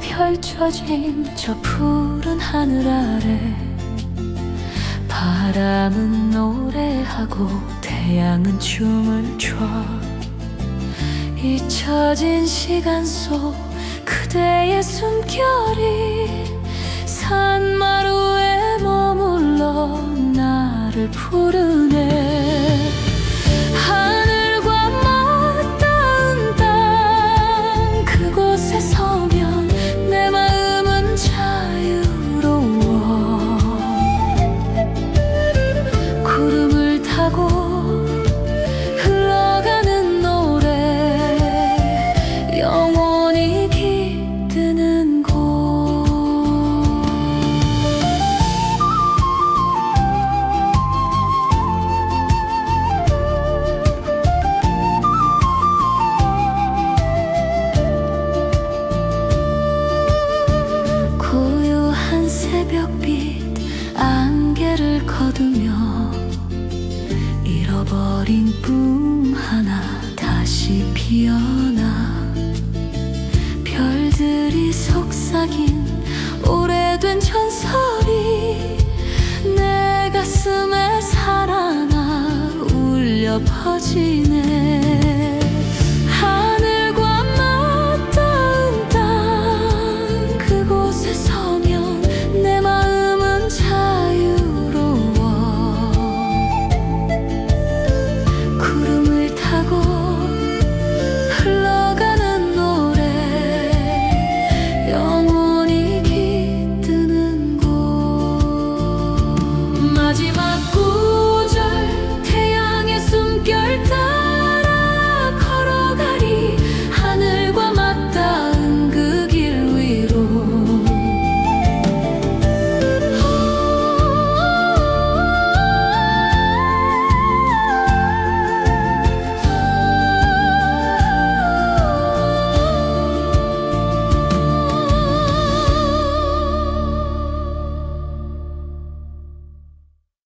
펼쳐진 저 푸른 하늘 아래 바람은 노래하고 태양은 춤을 춰. 잊혀진 시간 속 그대의 숨결이 산마루 새벽빛 안개를 거두며 잃어버린 꿈 하나 다시 피어나 별들이 속삭인 오래된 전설이 내 가슴에 살아나 울려 퍼지네